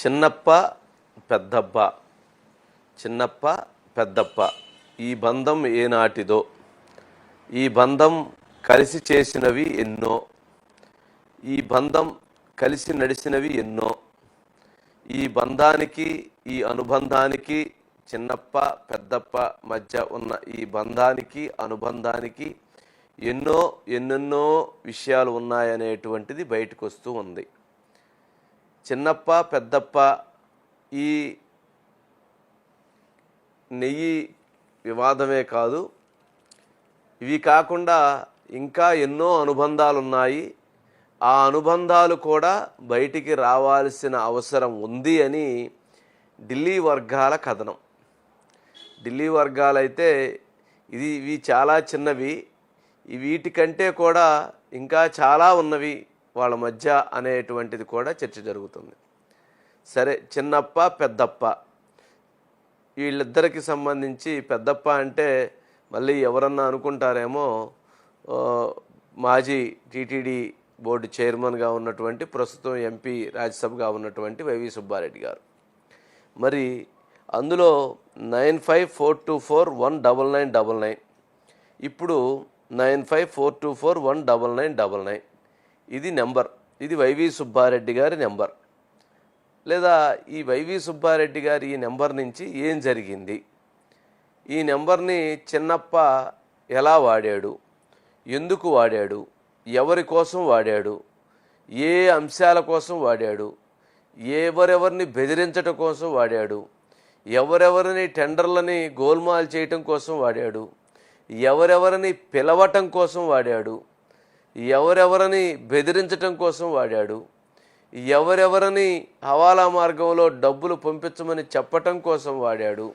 చిన్నప్ప పెద్దప్ప చిన్నప్ప పెద్దప్ప. ఈ బంధం ఏనాటిదో? ఈ బంధం కలిసి చేసినవి ఎన్నో? ఈ బంధం కలిసి నడిచినవి ఎన్నో? ఈ బంధానికి ఈ అనుబంధానికి చిన్నప్ప పెద్దప్ప మధ్య ఉన్న ఈ బంధానికి అనుబంధానికి ఎన్నో ఎన్నెన్నో విషయాలు ఉన్నాయనేటువంటిది బయటకు వస్తూ ఉంది. చిన్నప్ప పెద్దప్ప ఈ నెయ్యి వివాదమే కాదు. ఇవి కాకుండా ఇంకా ఎన్నో అనుబంధాలు ఉన్నాయి ఆ అనుబంధాలు కూడా బయటికి రావాల్సిన అవసరం ఉంది అని ఢిల్లీ వర్గాల కథనం. ఢిల్లీ వర్గాలైతే ఇది ఇవి చాలా చిన్నవి. వీటికంటే కూడా ఇంకా చాలా ఉన్నవి. వాళ్ళ మధ్య అనేటువంటిది కూడా చర్చ జరుగుతుంది. సరే చిన్నప్ప పెద్దప్ప? వీళ్ళిద్దరికి సంబంధించి పెద్దప్ప అంటే మళ్ళీ ఎవరన్నా అనుకుంటారేమో మాజీ టీటీడీ బోర్డు చైర్మన్గా ఉన్నటువంటి ప్రస్తుతం ఎంపీ రాజ్యసభగా ఉన్నటువంటి వైవి సుబ్బారెడ్డి గారు. మరి అందులో nine five four two four one double nine double nine. ఇప్పుడు nine five four two four one double nine double nine. ఇది నెంబర్. ఇది వైవి సుబ్బారెడ్డి గారి నెంబర్. లేదా ఈ వైవి సుబ్బారెడ్డి గారి ఈ నెంబర్ నుంచి ఏం జరిగింది? ఈ నెంబర్ని చిన్నప్ప ఎలా వాడాడు? ఎందుకు వాడాడు? ఎవరి కోసం వాడాడు? ఏ అంశాల కోసం వాడాడు? ఎవరెవరిని బెదిరించటం కోసం వాడాడు? ఎవరెవరిని టెండర్లని గోల్మాల్ చేయటం కోసం వాడాడు? ఎవరెవరిని పిలవటం కోసం వాడాడు? ఎవరెవరిని బెదిరించటం కోసం వాడాడు ఎవరెవరిని హవాలా మార్గంలో డబ్బులు పంపించమని చెప్పటం కోసం వాడాడు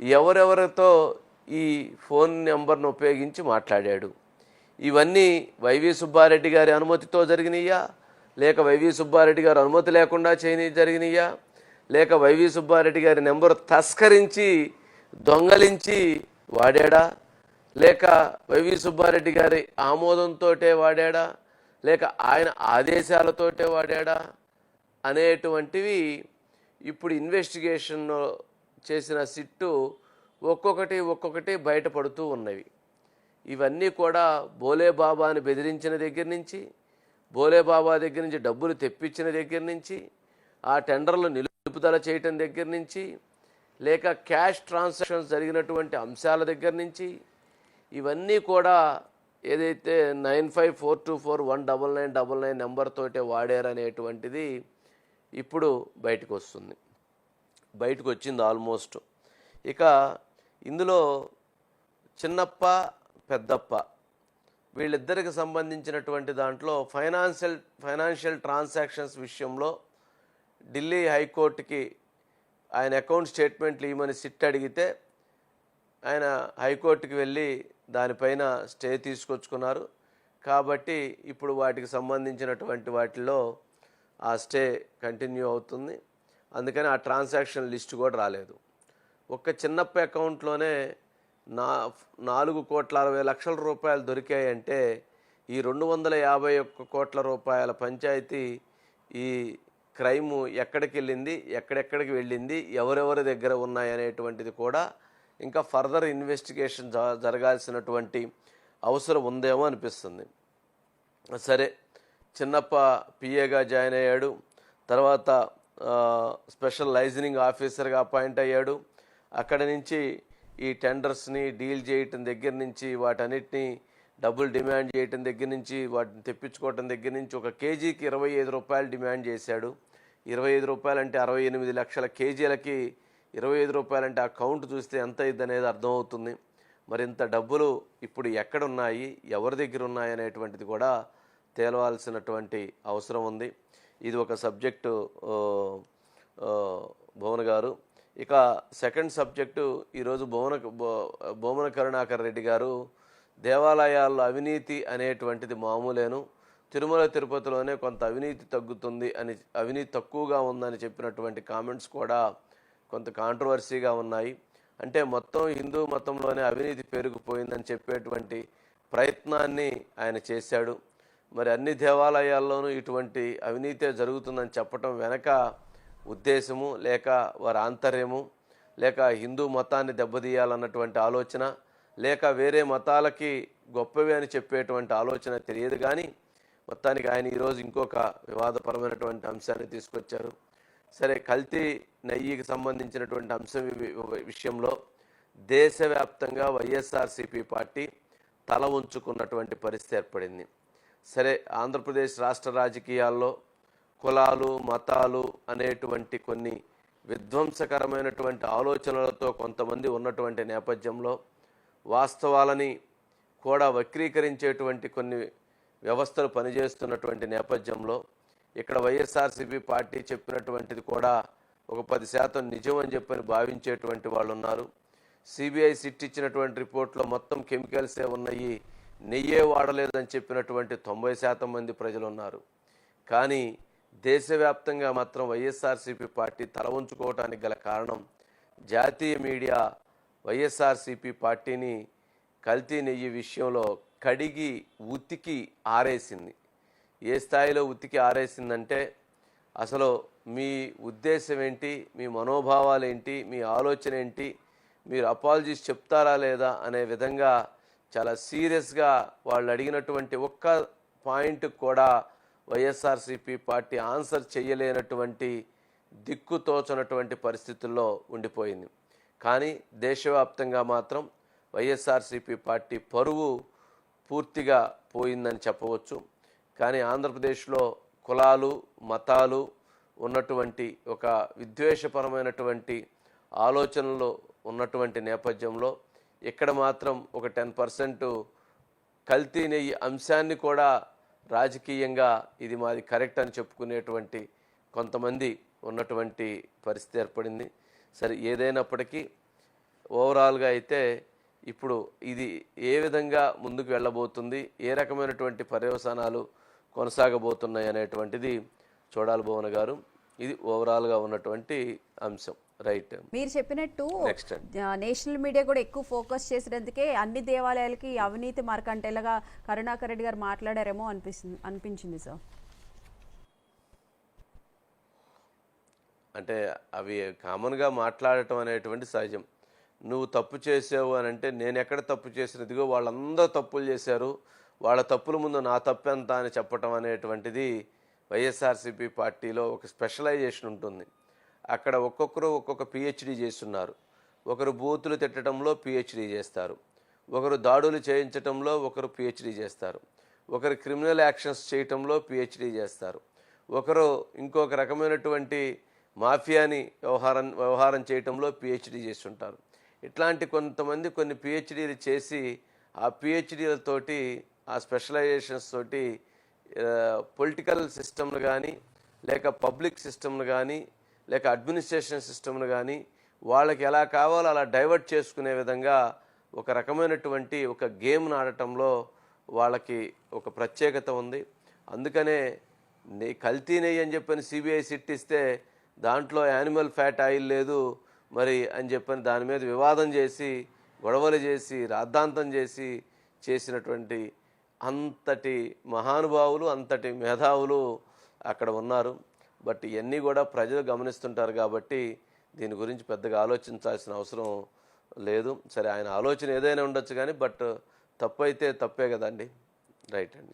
ఎవరెవరితో ఈ ఫోన్ నెంబర్ను ఉపయోగించి మాట్లాడాడు. ఇవన్నీ వైవి సుబ్బారెడ్డి గారి అనుమతితో జరిగినాయా? లేక వైవి సుబ్బారెడ్డి గారు అనుమతి లేకుండా చేయని జరిగినాయా? లేక వైవి సుబ్బారెడ్డి గారి నెంబర్ తస్కరించి దొంగలించి వాడాడా? లేక వైవి సుబ్బారెడ్డి గారి ఆమోదంతోటే వాడాడా? లేక ఆయన ఆదేశాలతోటే వాడాడా? అనేటువంటివి ఇప్పుడు ఇన్వెస్టిగేషన్ చేసిన సిట్టు ఒక్కొక్కటి ఒక్కొక్కటి బయటపడుతూ ఉన్నవి. ఇవన్నీ కూడా బోలే బాబాని బెదిరించిన దగ్గర నుంచి బోలే బాబా దగ్గర నుంచి డబ్బులు తెప్పించిన దగ్గర నుంచి ఆ టెండర్లు నిలుపుదల చేయటం దగ్గర నుంచి లేక క్యాష్ ట్రాన్సాక్షన్స్ జరిగినటువంటి అంశాల దగ్గర నుంచి ఇవన్నీ కూడా ఏదైతే nine five four two four one double nine double nine number తోటే వాడారనేటువంటిది ఇప్పుడు బయటకు వస్తుంది. బయటకు వచ్చింది ఆల్మోస్ట్. ఇక ఇందులో చిన్నప్ప పెద్దప్ప వీళ్ళిద్దరికి సంబంధించినటువంటి దాంట్లో ఫైనాన్షియల్ ఫైనాన్షియల్ ట్రాన్సాక్షన్స్ విషయంలో ఢిల్లీ హైకోర్టుకి ఆయన అకౌంట్ స్టేట్మెంట్లు ఇవ్వమని సిట్ అడిగితే ఆయన హైకోర్టుకి వెళ్ళి దానిపైన స్టే తీసుకొచ్చుకున్నారు. కాబట్టి ఇప్పుడు వాటికి సంబంధించినటువంటి వాటిల్లో ఆ స్టే కంటిన్యూ అవుతుంది. అందుకని ఆ ట్రాన్సాక్షన్ లిస్ట్ కూడా రాలేదు. ఒక్క చిన్నప్ప అకౌంట్లోనే నా నాలుగు కోట్ల అరవై లక్షల రూపాయలు దొరికాయంటే ఈ రెండు వందల యాభై ఒక్క కోట్ల రూపాయల పంచాయతీ ఈ క్రైము ఎక్కడికి వెళ్ళింది ఎక్కడెక్కడికి వెళ్ళింది ఎవరెవరి దగ్గర ఉన్నాయనేటువంటిది కూడా ఇంకా ఫర్దర్ ఇన్వెస్టిగేషన్ జరగాల్సినటువంటి అవసరం ఉందేమో అనిపిస్తుంది. సరే చిన్నప్ప పిఏగా జాయిన్ అయ్యాడు. తర్వాత స్పెషల్ లైజనింగ్ ఆఫీసర్గా అపాయింట్ అయ్యాడు. అక్కడ నుంచి ఈ టెండర్స్ని డీల్ చేయటం దగ్గర నుంచి వాటన్నిటిని డబ్బులు డిమాండ్ చేయటం దగ్గర నుంచి వాటిని తెప్పించుకోవటం దగ్గర నుంచి ఒక కేజీకి ఇరవై ఐదు రూపాయలు డిమాండ్ చేశాడు. ఇరవై ఐదు రూపాయలు అంటే అరవై ఎనిమిది లక్షల కేజీలకి ఇరవై ఐదు రూపాయలంటే ఆ కౌంట్ చూస్తే ఎంత అయింది అనేది అర్థమవుతుంది. మరి ఇంత డబ్బులు ఇప్పుడు ఎక్కడున్నాయి ఎవరి దగ్గర ఉన్నాయి అనేటువంటిది కూడా తేలవాల్సినటువంటి అవసరం ఉంది. ఇది ఒక సబ్జెక్టు భువన భువన్ గారు. ఇక సెకండ్ సబ్జెక్టు ఈరోజు భువన భు- భువన కరుణాకర్ రెడ్డి గారు దేవాలయాల్లో అవినీతి అనేటువంటిది మామూలేను. తిరుమల తిరుపతిలోనే కొంత అవినీతి తగ్గుతుంది అని అవినీతి తక్కువగా ఉందని చెప్పినటువంటి కామెంట్స్ కూడా కొంత కాంట్రవర్సీగా ఉన్నాయి. అంటే మొత్తం హిందూ మతంలోనే అవినీతి పెరిగిపోయిందని చెప్పేటువంటి ప్రయత్నాన్ని ఆయన చేశాడు. మరి అన్ని దేవాలయాల్లోనూ ఇటువంటి అవినీతే జరుగుతుందని చెప్పటం వెనక ఉద్దేశము లేక వారి ఆంతర్యము లేక హిందూ మతాన్ని దెబ్బతీయాలన్నటువంటి ఆలోచన లేక వేరే మతాలకి గొప్పవి అని చెప్పేటువంటి ఆలోచన తెలియదు కానీ మొత్తానికి ఆయన ఈరోజు ఇంకొక వివాదపరమైనటువంటి అంశాన్ని తీసుకొచ్చారు. సరే కల్తీ నెయ్యికి సంబంధించినటువంటి అంశం వి- విషయంలో దేశవ్యాప్తంగా వైఎస్ఆర్సీపీ పార్టీ తల ఉంచుకున్నటువంటి పరిస్థితి ఏర్పడింది. సరే ఆంధ్రప్రదేశ్ రాష్ట్ర రాజకీయాల్లో కులాలు మతాలు అనేటువంటి కొన్ని విధ్వంసకరమైనటువంటి ఆలోచనలతో కొంతమంది ఉన్నటువంటి నేపథ్యంలో వాస్తవాలని కూడా వక్రీకరించేటువంటి కొన్ని వ్యవస్థలు పనిచేస్తున్నటువంటి నేపథ్యంలో ఇక్కడ వైఎస్ఆర్సీపీ పార్టీ చెప్పినటువంటిది కూడా ఒక పది శాతం నిజం అని చెప్పని భావించేటువంటి వాళ్ళు ఉన్నారు. సిబిఐ సిట్ ఇచ్చినటువంటి రిపోర్ట్లో మొత్తం కెమికల్సే ఉన్నాయి నెయ్యే వాడలేదని చెప్పినటువంటి తొంభై శాతం మంది ప్రజలు ఉన్నారు. కానీ దేశవ్యాప్తంగా మాత్రం వైఎస్ఆర్సీపీ పార్టీ తల ఉంచుకోవటానికి గల కారణం జాతీయ మీడియా వైఎస్ఆర్సీపీ పార్టీని కల్తీ నెయ్యి విషయంలో కడిగి ఉతికి ఆరేసింది. ఏ స్థాయిలో ఉతికి ఆరేసిందంటే అసలు మీ ఉద్దేశం ఏంటి? మీ మనోభావాలు ఏంటి? మీ ఆలోచన ఏంటి? మీరు అపాలజీస్ చెప్తారా లేదా అనే విధంగా చాలా సీరియస్గా వాళ్ళు అడిగినటువంటి ఒక్క పాయింట్ కూడా వైఎస్ఆర్సీపీ పార్టీ ఆన్సర్ చేయలేనటువంటి దిక్కుతోచనటువంటి పరిస్థితుల్లో ఉండిపోయింది. కానీ దేశవ్యాప్తంగా మాత్రం వైఎస్ఆర్సీపీ పార్టీ పరువు పూర్తిగా పోయిందని చెప్పవచ్చు. కానీ ఆంధ్రప్రదేశ్లో కులాలు మతాలు ఉన్నటువంటి ఒక విద్వేషపరమైనటువంటి ఆలోచనలు ఉన్నటువంటి నేపథ్యంలో ఇక్కడ మాత్రం ఒక టెన్ పర్సెంట్ కల్తీ నెయ్యి అంశాన్ని కూడా రాజకీయంగా ఇది మాది కరెక్ట్ అని చెప్పుకునేటువంటి కొంతమంది ఉన్నటువంటి పరిస్థితి ఏర్పడింది. సరే ఏదైనప్పటికీ ఓవరాల్గా అయితే ఇప్పుడు ఇది ఏ విధంగా ముందుకు వెళ్ళబోతుంది ఏ రకమైనటువంటి పర్యవసానాలు కొనసాగబోతున్నాయి అనేటువంటిది చూడాలి భువన గారు. ఇది ఓవరాల్గా ఉన్నటువంటి అంశం. రైట్. మీరు చెప్పినట్టు నేషనల్ మీడియా కూడా ఎక్కువ ఫోకస్ చేసినందుకే అన్ని దేవాలయాలకి అవినీతి మరకంటేలాగా కరుణాకర్ రెడ్డి గారు మాట్లాడారేమో అనిపిస్తుంది అనిపించింది సార్. అంటే అవి కామన్గా మాట్లాడటం అనేటువంటి సహజం. నువ్వు తప్పు చేసావు అని అంటే నేను ఎక్కడ తప్పు చేసినదిగో వాళ్ళందరూ తప్పులు చేశారు. వాళ్ళ తప్పుల ముందు నా తప్పు ఎంత అని చెప్పటం అనేటువంటిది వైఎస్ఆర్సీపీ పార్టీలో ఒక స్పెషలైజేషన్ ఉంటుంది. అక్కడ ఒక్కొక్కరు ఒక్కొక్క పిహెచ్డి చేస్తున్నారు. ఒకరు బూతులు తిట్టడంలో పిహెచ్డి చేస్తారు. ఒకరు దాడులు చేయించటంలో ఒకరు పిహెచ్డి చేస్తారు. ఒకరు క్రిమినల్ యాక్షన్స్ చేయటంలో పిహెచ్డి చేస్తారు. ఒకరు ఇంకొక రకమైనటువంటి మాఫియాని వ్యవహారం వ్యవహారం చేయటంలో పిహెచ్డి చేస్తుంటారు. ఇట్లాంటి కొంతమంది కొన్ని పిహెచ్డీలు చేసి ఆ పిహెచ్డీలతోటి ఆ స్పెషలైజేషన్స్ తోటి పొలిటికల్ సిస్టమ్లు కానీ లేక పబ్లిక్ సిస్టమ్లు కానీ లేక అడ్మినిస్ట్రేషన్ సిస్టమ్లు కానీ వాళ్ళకి ఎలా కావాలో అలా డైవర్ట్ చేసుకునే విధంగా ఒక రకమైనటువంటి ఒక గేమ్ను ఆడటంలో వాళ్ళకి ఒక ప్రత్యేకత ఉంది. అందుకనే నీ కల్తీ నెయ్యి అని చెప్పని సిబిఐ సిట్ ఇస్తే దాంట్లో యానిమల్ ఫ్యాట్ ఆయిల్ లేదు మరి అని చెప్పని దాని మీద వివాదం చేసి గొడవలు చేసి రాద్ధాంతం చేసి చేసినటువంటి అంతటి మహానుభావులు అంతటి మేధావులు అక్కడ ఉన్నారు. బట్ ఇవన్నీ కూడా ప్రజలు గమనిస్తుంటారు కాబట్టి దీని గురించి పెద్దగా ఆలోచించాల్సిన అవసరం లేదు. సరే ఆయన ఆలోచన ఏదైనా ఉండొచ్చు కానీ బట్ తప్పు అయితే తప్పే కదండి. రైట్ అండి.